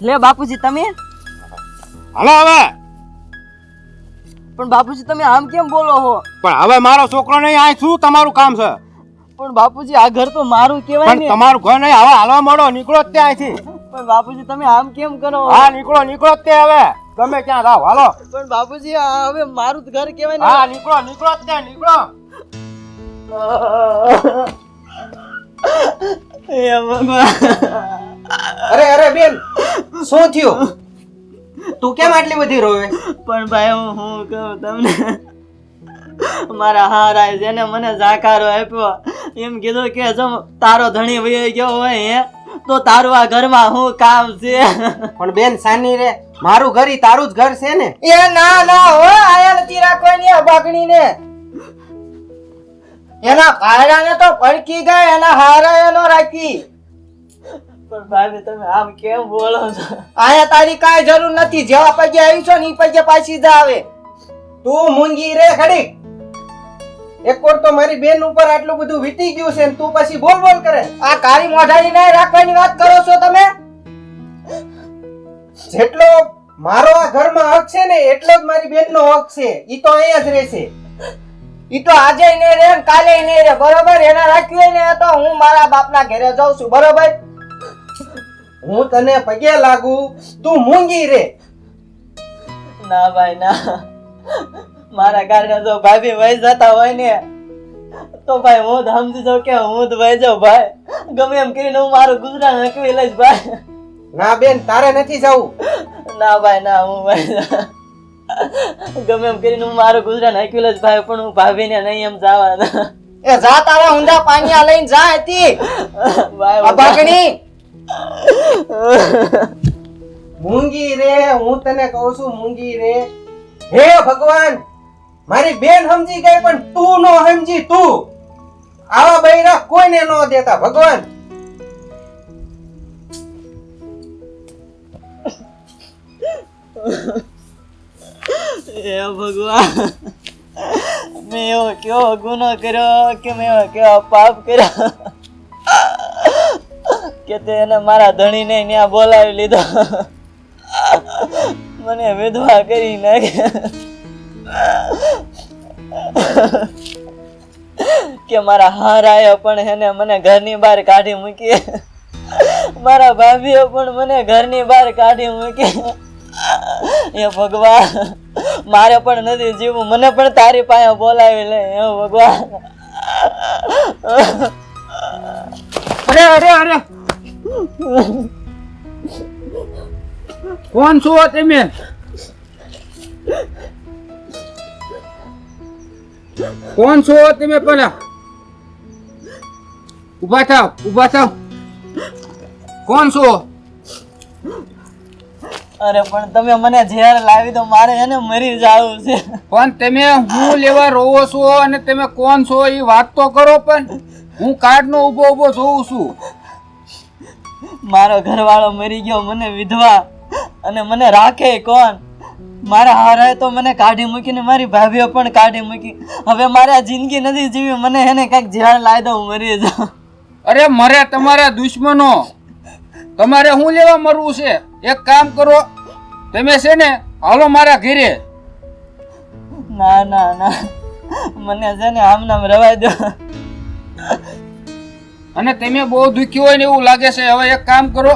લે બાપુજી તમે? હાલો હવે. પણ બાપુજી તમે આમ કેમ બોલો છો પણ હવે મારો છોકરો નહીં આ શું તમારું કામ છે? પણ બાપુજી આ ઘર તો મારું કહેવાય પણ ને. તમારું ઘર નહીં હવે હાલવા મળો નીકળો જ તે અહીંથી. પણ બાપુજી તમે આમ કેમ કરો હા? નીકળો નીકળો જ તે હવે. તમે ક્યાં જાઓ હાલો. પણ બાપુજી આ હવે મારું જ ઘર કહેવાય ને. હા નીકળો નીકળો જ તે નીકળો. અરે અરે બેન. શું થયું? તું કેમ આટલી બધી રોવે? પણ ભાઈ હું હું કહું તમને? મારા હારા જેને મને જાકારો આપ્યો એમ કીધું કે જો તારો ધણી વહી ગયો હોય હે તો તારું આ ઘરમાં શું કામ છે? પણ બેન સાની રે મારું ઘર ઈ તારું જ ઘર છે ને? એ ના ના હો આયા નથી રાખવાની આ બાગણી ને એના કાયરાને તો પડકી ગયા એના હારા એનો રાખી. ને મારી બેન ઉપર આટલું બધું વીતી ગયું છે ને ના તમે? જેટલો મારો આ ઘરમાં હક છે ને એટલો જ મારી બેનનો હક છે. ઈ તો અહીંયા જ રહેશે. ઈ તો આજે નહીં રે કાલે નહીં રે બરોબર? એના રાખ્યું ને તો હું મારા બાપના ઘરે જાઉં છું. બરોબર? હું તને પગે લાગુ તું મૂંગી રે. ના ભાઈ ના. મારા કારણે જો ભાભી વહી જતા હોય ને તો ભાઈ હું સમજી જાઉં કે હું જ વહી જાઉં ભાઈ. ગમે એમ કરીને હું મારું ગુજરાન હકવી લઈશ ભાઈ. ના બેન તારે નથી જવું. ના ભાઈ ના હું ભાઈ ગમે એમ કરીને હું મારું ગુજરાન હકવી લઈશ ભાઈ પણ હું ભાભીને નહીં એમ જવા એ જા તારા ઊંધા પાણીયા લઈને જા હતી ભાઈ અભાગણી મૂંગી રે, હું તને કહું છું, મૂંગી રે. હે ભગવાન, મારી બેન સમજી ગઈ, પણ તું નો સમજી, તું. આવા બૈરા કોઈને નો દેતા, ભગવાન. હે ભગવાન, મેં એવો કેવો ગુનો કર્યો કે મેં એવો કેવો પાપ કર્યો? કે તે એને મારા ધણીને ત્યાં બોલાવી લીધો. મને વિધવા કરી નાખે. કે મારા હારાએ પણ એને મને ઘરની બહાર કાઢી મૂકી. મારા ભાભીઓ પણ મને ઘરની બહાર કાઢી મૂકી. એ ભગવાન, મારે પણ નથી જીવવું. મને પણ તારી પાસે બોલાવી લે એ ભગવાન. અરે અરે અરે. કોણ છો તમે? કોણ છો તમે પેલા? ઊભા થાવ ઊભા થાવ. કોણ છો? અરે પણ તમે મને ઝેર લાવી દો મારે એને મરી જવું છે. પણ તમે હું લેવા રોવો છો અને તમે કોણ છો એ વાત તો કરો પણ હું કાર્ડનો ઊભો ઊભો જોઉં છું. મારો ઘરવાળો મરી ગયો મને વિધવા. અને મને રાખે કોણ? મારા હારાએ તો મને કાઢી મૂકીને મારી ભાભીઓ પણ કાઢી મૂકી. હવે મારે જિંદગી નથી જીવી મને એને કંઈક ઝેર લાવી દઉં મરી જાઉં. અરે મરે તમારા દુશ્મનો. તમારે હું લેવા મરવું છે? એક કામ કરો તમે છે ને હાલો મારા ઘરે. ના ના ના. મને છે ને આમ નામ રવાય દો. અને તમે બહુ દુઃખી હોય ને એવું લાગે છે હવે એક કામ કરો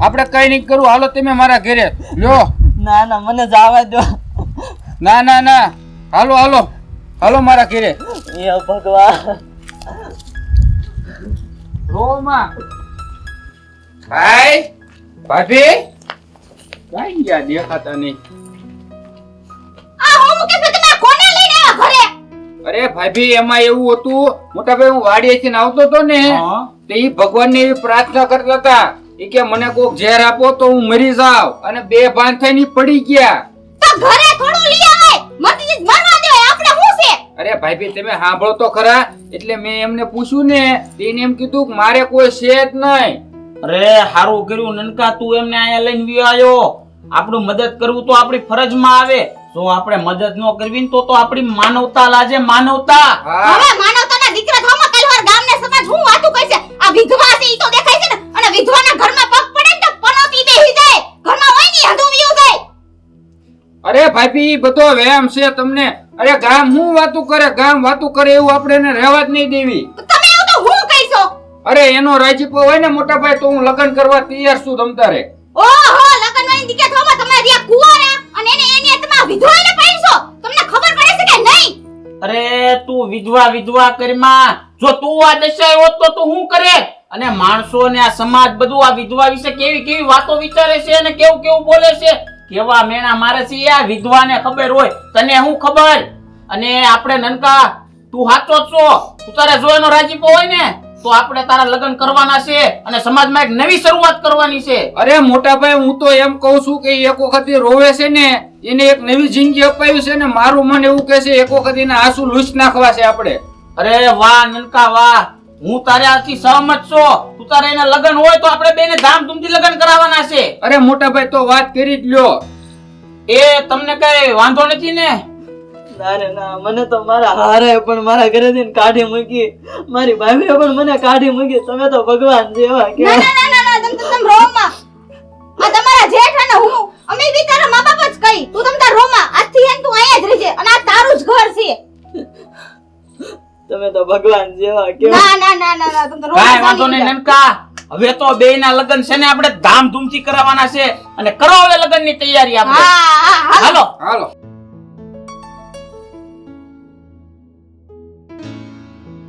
આપણે કઈ નહીં કરવું હાલો તમે મારા ઘરે. લ્યો. ના ના મને જવા દો. ના ના ના. હાલો હાલો. હાલો મારા ઘરે. એ ભગવાન. રોમાં. ભાઈ ભાભી. કઈ ગયા દેખાતા નહીં? આ હું મૂકે અરે ભાભી એમાં એવું હતું મોટા ભાઈ હું વાડીએથી આવતો હતો ને તો ઈ ભગવાનની એવી પ્રાર્થના કરતા હતા એ કે મને કોક ઝેર આપો તો હું મરી જાવ અને બે ભાન થઈને પડી ગયા. તો ઘરે થોડું લઈ આવે મરતી મરવા દે આપણે શું છે? અરે ભાભી તમે સાંભળો તો ખરા એટલે મેં એમને પૂછ્યું ને તેને એમ કીધું કે મારે કોઈ છે જ નહીં. અરે હારું કર્યું નનકા તું એમને અહીંયા લઈને આવ્યો આપણું મદદ કરવું તો આપણી ફરજમાં આવે. જો આપણે મદદ ન કરવી તો તો આપણી માનવતા લાજે. માનવતા! હવે માનવતાના દીકરા થામાં કલવાર ગામને સમાજ હું વાતું કહી છે આ વિધવા છે ઈ તો દેખાય છે ને? અને વિધવાના ઘરમાં પગ પડે ને તો પનોતી બેહી જાય. અરે ભાભી બધો વ્યાયામ છે તમને. અરે ગામ હું વાતું કરે? ગામ વાતું કરે એવું આપણે એને રહેવા જ નહીં દેવી. તમે એવું તો હું કહીશો? અરે એનો રાજીપો હોય ને મોટા ભાઈ તો હું લગ્ન કરવા તૈયાર છું તમ તારે. ઓહો વાળી દીકરા થોમાં તમે રિયા કુવારા અને એને એની આત્મા વિધવાને પહેરશો? તમને ખબર પડે છે કે નહીં? અરે, તું વિધવા વિધવા કરીમાં. જો તું આ દશાએ હોત તો તું શું કરે? અને માણસો ને આ સમાજ બધું આ વિધવા વિશે કેવી કેવી વાતો વિચારે છે અને કેવું કેવું બોલે છે? કેવા મેણા મારે છે આ વિધવાને ખબર હોય. તને શું ખબર? અને આપણે નનકા, તું હાચો છો. તું તારે જોવાનો રાજીપો હોય ને? તો આપણે તારા લગ્ન કરવાના છે અને સમાજમાં એક નવી શરૂઆત કરવાની છે. અરે મોટા ભાઈ હું તો એમ કહું છું કે એક વખત એ રોવે છે ને એને એક નવી જિંદગી અપાવી છે ને મારું મન એવું કહે છે એક વખત એને આંસુ લૂસ નાખવા છે આપણે. અરે વાહ નનકા વાહ. હું તારે આથી સહમત છો. તું તારે એના લગ્ન હોય તો આપણે બેને ધામધૂમથી લગ્ન કરાવવાના છે. અરે મોટા ભાઈ તો વાત કરી જ લ્યો. એ તમને કઈ વાંધો નથી ને? ના ના મને તો મારા હારે પણ મારા ઘરેથી કાઢી મૂકી મારી ભાભીએ પણ મને કાઢી મૂકી તમે તો ભગવાન જેવા કે. ના ના ના ના તમ તમ રોમાં. આ તમારા જેઠ અને હું અમે બી તારા મા બાપ જ કહી તું તમ તાર રોમાં. આજથી એમ તું અહીંયા જ રહેજે અને આ તારું જ ઘર છે. તમે તો ભગવાન જેવા કે. ના ના ના ના ના તમ તાર રોમાં કાઈ વાંધો નહીં નનકા. હવે તો બે ના લગ્ન છે ને આપણે ધામધૂમથી કરાવવાના છે. અને કરો હવે લગ્નની તૈયારી આપણે. હા હા હા. હાલો. હાલો.